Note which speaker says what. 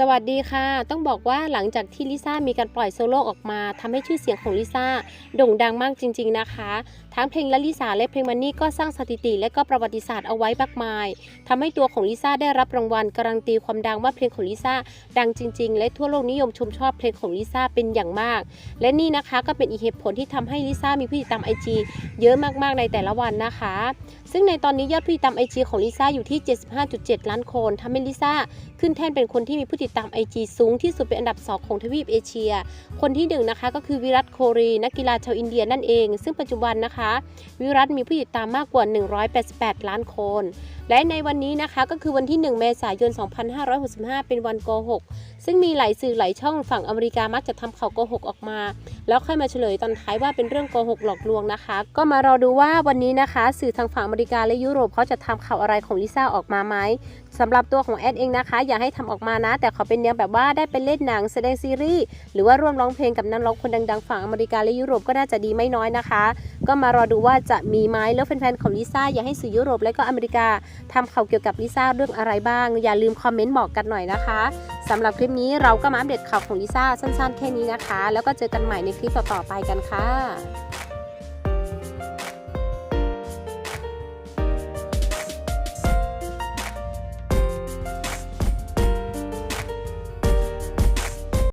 Speaker 1: สวัสดีค่ะ ต้องบอกว่าหลังจากที่ลิซ่ามีการปล่อยโซโล่ออกมาทำให้ชื่อเสียงของลิซ่าโด่งดังมากจริง ๆนะคะ ทั้งเพลงละลิสาและเพลงมันนี่ก็สร้างสถิติ และก็ประวัติศาสตร์เอาไว้มากมายทำให้ตัวของลิซ่าได้รับรางวัลการันตีความดังว่าเพลงของลิซ่าดังจริง ๆ และทั่วโลกนิยมชมชอบเพลงของลิซ่าเป็นอย่างมาก และนี่นะคะก็เป็นอีกเหตุผลที่ทำให้ลิซ่ามีผู้ติดตามไอจีเยอะมากๆในแต่ละวันนะคะ ซึ่งในตอนนี้ยอดผู้ติดตามไอจีของลิซ่าอยู่ที่ 75.7 ล้านคนทำให้ลิซ่าขึ้นแท่นเป็นคนที่มีผู้ติดตาม IG สูงที่สุดเป็นอันดับ 2 ของทวีปเอเชีย คนที่หนึ่งนะคะก็คือวิรัตโครี นักกีฬาชาวอินเดียนั่นเอง ซึ่งปัจจุบันนะคะ วิรัตมีผู้ติดตามมากกว่า 188 ล้านคน และในวันนี้นะคะก็คือวันที่ 1 เมษายน 2565 เป็นวันโกหก ซึ่งมีหลายสื่อหลายช่องฝั่งอเมริกามักจะทำข่าวโกหกออกมา แล้วค่อยมาเฉลยตอนท้ายว่าเป็นเรื่องโกหกหลอกลวงนะคะ ก็มารอดูว่าวันนี้นะคะ สื่อทางฝั่งอเมริกาและยุโรปเขาจะทำข่าวอะไรของลิซ่าออกมาไหม สำหรับตัวของแอดเองนะคะ อย่าให้ทำออกมานะ แต่ขอเป็นแนวแบบว่าได้ไปเล่นหนังแสดงซีรีส์หรือว่าร่วมร้องเพลงกับนักร้องคนดังๆ ฝั่งอเมริกาและยุโรปก็น่าจะดีไม่น้อยนะคะ ก็มารอดูว่าจะมีไหมแล้วแฟนๆของลิซ่าอยากให้สื่อยุโรปและก็อเมริกาทำข่าวเกี่ยวกับลิซ่าเรื่องอะไรบ้าง อย่าลืมคอมเมนต์บอกกันหน่อยนะคะสำหรับคลิปนี้เราก็มาอัปเดตข่าวของลิซ่าสั้นๆ แค่นี้นะคะ แล้วก็เจอกันใหม่ในคลิปต่อๆไปกันค่ะ